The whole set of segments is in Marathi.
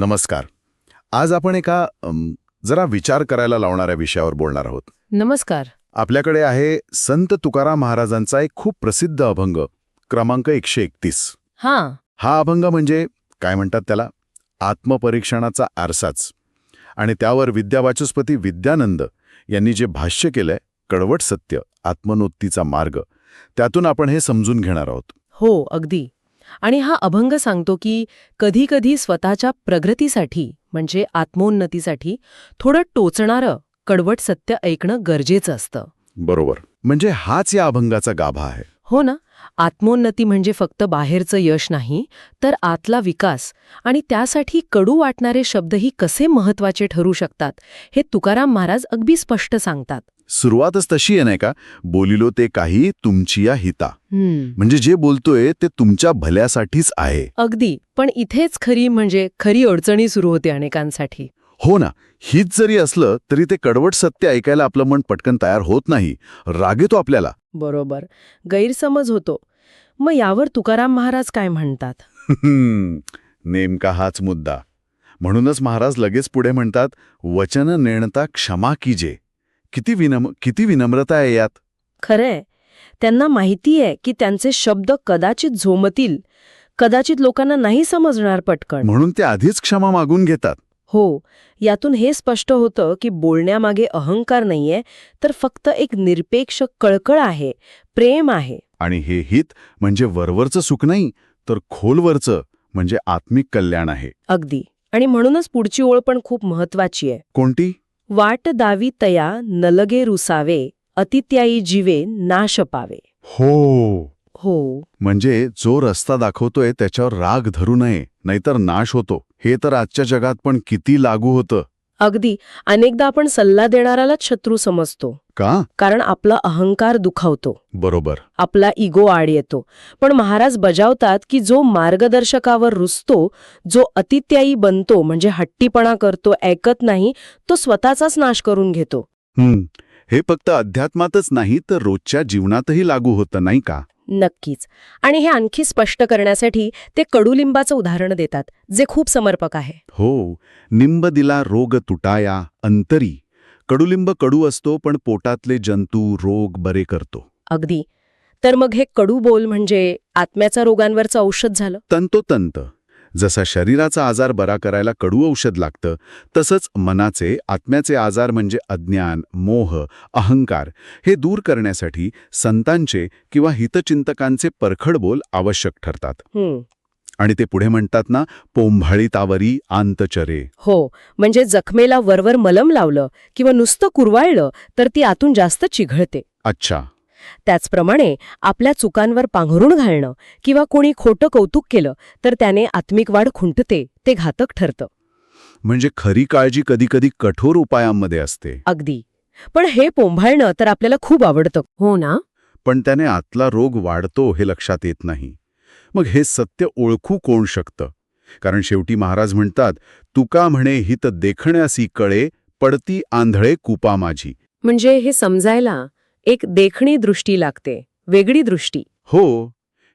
नमस्कार. आज आपण एका जरा विचार करायला लावणाऱ्या विषयावर बोलणार आहोत. नमस्कार. आपल्याकडे आहे संत तुकाराम महाराजांचा एक खूप प्रसिद्ध अभंग क्रमांक एकशे एकतीस. हां. हा अभंग म्हणजे काय म्हणतात त्याला? आत्मपरीक्षणाचा आरसाच. आणि त्यावर विद्यावाचस्पती विद्यानंद यांनी जे भाष्य केलंय कडवट सत्य आत्मनोत्तीचा मार्ग त्यातून आपण हे समजून घेणार आहोत. हो अगदी. आणि हा अभंग सांगतो की कधीकधी स्वतःच्या प्रगतीसाठी म्हणजे आत्मोन्नतीसाठी थोडं टोचणारं कडवट सत्य ऐकणं गरजेचं असतं. बरोबर. म्हणजे हाच या अभंगाचा गाभा आहे. हो ना? आत्मोन्नती म्हणजे फक्त बाहेरचं यश नाही तर आतला विकास. आणि त्यासाठी कडू वाटणारे शब्दही कसे महत्त्वाचे ठरू शकतात हे तुकाराम महाराज अगदी स्पष्ट सांगतात. सुरुवातच तशी आहे नाही का? बोलिलो ते काही तुमची या हिता. म्हणजे जे बोलतोय ते तुमच्या भल्यासाठीच आहे. अगदी. पण इथेच खरी म्हणजे खरी अडचणी सुरू होते अनेकांसाठी. हो ना. हीच जरी असलं तरी ते कडवट सत्य ऐकायला आपलं मन पटकन तयार होत नाही. राग येतो आपल्याला. बरोबर. गैरसमज होतो. मग यावर तुकाराम महाराज काय म्हणतात? नेमका हाच मुद्दा. म्हणूनच महाराज लगेच पुढे म्हणतात वचन नेणता क्षमा कीजे. किती विनम किती विनम्रता आहे यात? खरंय. त्यांना माहिती आहे की त्यांचे शब्द कदाचित झोमतील कदाचित लोकांना नाही समजणार पटकन. म्हणून ते आधीच क्षमा मागून घेतात. हो यातून हे स्पष्ट होतं की बोलण्यामागे अहंकार नाहीये तर फक्त एक निरपेक्ष कळकळ आहे प्रेम आहे. आणि हे हित म्हणजे वरवरचं सुख नाही तर खोलवरचं म्हणजे आत्मिक कल्याण आहे. अगदी. आणि म्हणूनच पुढची ओळ पण खूप महत्वाची आहे. कोणती? वाट दावी तया नलगे रुसावे अतित्यायी जीवे नाश पावे. हो. हो. म्हणजे जो रस्ता दाखवतोय त्याच्यावर राग धरू नये नाहीतर नाश होतो. हे तर आजच्या जगात पण किती लागू होतं. अगदी अनेकदा आपण सल्ला देणारालाच शत्रू समजतो. का? कारण आपला अहंकार दुखावतो. बरोबर. आपला इगो आड येतो. पण महाराज बजावतात की जो मार्गदर्शकावर रुसतो जो अतित्यायी बनतो म्हणजे हट्टीपणा करतो ऐकत नाही तो स्वतःचाच नाश करून घेतो. हे फक्त अध्यात्मातच नाही तर रोजच्या जीवनातही लागू होतं नाही का? नक्कीच. आणि हे आणखी स्पष्ट करण्यासाठी ते कडुलिंबाचं उदाहरण देतात जे खूप समर्पक आहे. हो निंब दिला रोग तुटाया अंतरी. कडुलिंब कडू असतो पण पोटातले जंतू रोग बरे करतो. अगदी. तर मग हे कडू बोल म्हणजे आत्म्याच्या रोगांवरचं औषध झालं? तंतोतंत. जसा शरीराचा आजार बरा करायला कडू औषध लागतं तसंच मनाचे आत्म्याचे आजार म्हणजे अज्ञान मोह अहंकार हे दूर करण्यासाठी संतांचे किंवा हितचिंतकांचे परखड बोल आवश्यक ठरतात. आणि ते पुढे म्हणतात ना पोंभाळी तावरी आंतचरे. हो म्हणजे जखमेला वरवर मलम लावलं किंवा नुसतं कुरवाळलं तर ती आतून जास्त चिघळते. अच्छा. त्याचप्रमाणे आपल्या चुकांवर पांघरून घालणं किंवा कोणी खोटं कौतुक केलं तर त्याने आत्मिक वाढ खुंटते ते घातक ठरतं. म्हणजे खरी काळजी कधीकधी कठोर उपायांमध्ये असते. अगदी. पण हे पोंभाळणं तर आपल्याला खूप आवडतं. हो ना? पण त्याने आतला रोग वाढतो हे लक्षात येत नाही. मग हे सत्य ओळखू कोण शकतं? कारण शेवटी महाराज म्हणतात तुका म्हणे हित देखण्यासी कळे पडती आंधळे कुपा माझी. म्हणजे हे समजायला एक देखणी दृष्टी लागते वेगळी दृष्टी. हो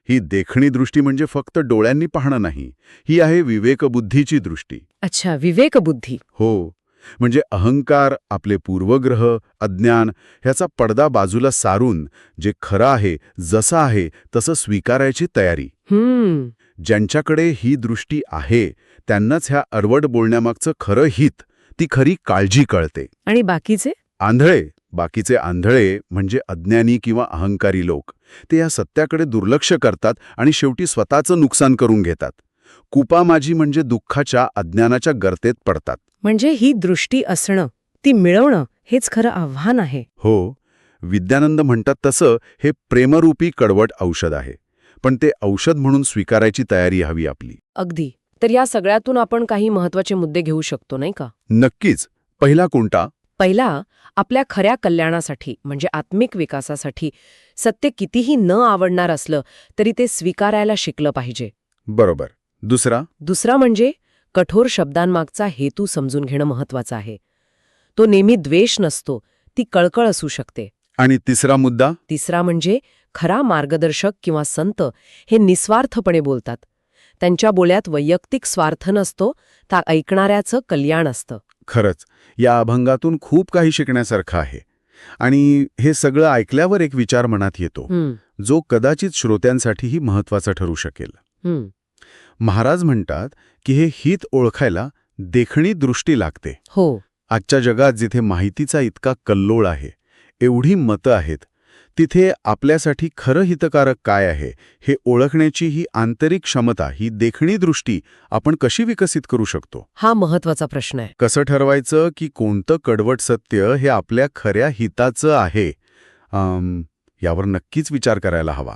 ही देखणी दृष्टी म्हणजे फक्त डोळ्यांनी पाहणं नाही ही आहे विवेकबुद्धीची दृष्टी. अच्छा विवेकबुद्धी. हो म्हणजे अहंकार आपले पूर्वग्रह अज्ञान ह्याचा पडदा बाजूला सारून जे खरं आहे जसं आहे तसं स्वीकारायची तयारी. हम्म. ज्यांच्याकडे ही दृष्टी आहे त्यांनाच ह्या अरवड बोलण्यामागचं खरं हित ती खरी काळजी कळते. आणि बाकीचे? आंधळे बाकीचे आंधळे म्हणजे अज्ञानी किंवा अहंकारी लोक. ते या सत्याकडे दुर्लक्ष करतात आणि शेवटी स्वतःचं नुकसान करून घेतात. कुपा माझी म्हणजे दुःखाच्या अज्ञानाच्या गर्तेत पडतात. म्हणजे ही दृष्टी असणं ती मिळवणं हेच खरं आव्हान आहे. हो विद्यानंद म्हणतात तसं हे प्रेमरूपी कडवट औषध आहे. पण ते औषध म्हणून स्वीकारायची तयारी हवी आपली. अगदी. तर या सगळ्यातून आपण काही महत्त्वाचे मुद्दे घेऊ शकतो नाही का? नक्कीच. पहिला कोणता? पहिला आपल्या खऱ्या कल्याणासाठी म्हणजे आत्मिक विकासासाठी सत्य कितीही न आवडणार असलं तरी ते स्वीकारायला शिकलं पाहिजे. बरोबर. दुसरा? दुसरा म्हणजे कठोर शब्दांमागचा हेतू समजून घेणं महत्वाचं आहे. तो नेहमी द्वेष नसतो ती कळकळ असू शकते. आणि तिसरा मुद्दा? तिसरा म्हणजे खरा मार्गदर्शक किंवा संत हे निस्वार्थपणे बोलतात. त्यांच्या बोल्यात वैयक्तिक स्वार्थ नसतो त्या ऐकणाऱ्याचं कल्याण असतं. खरंच या अभंगातून खूप काही शिकण्यासारखं आहे. आणि हे सगळं ऐकल्यावर एक विचार मनात येतो जो कदाचित श्रोत्यांसाठीही महत्त्वाचा ठरू शकेल. महाराज म्हणतात की हे हित ओळखायला देखणी दृष्टी लागते. हो. आजच्या जगात जिथे माहितीचा इतका कल्लोळ आहे एवढी मतं आहेत तिथे आपल्यासाठी खरं हितकारक काय आहे हे ओळखण्याची ही आंतरिक क्षमता ही देखणी दृष्टी आपण कशी विकसित करू शकतो? हा महत्त्वाचा प्रश्न आहे. कसं ठरवायचं की कोणतं कडवट सत्य हे आपल्या खऱ्या हिताचं आहे? यावर नक्कीच विचार करायला हवा.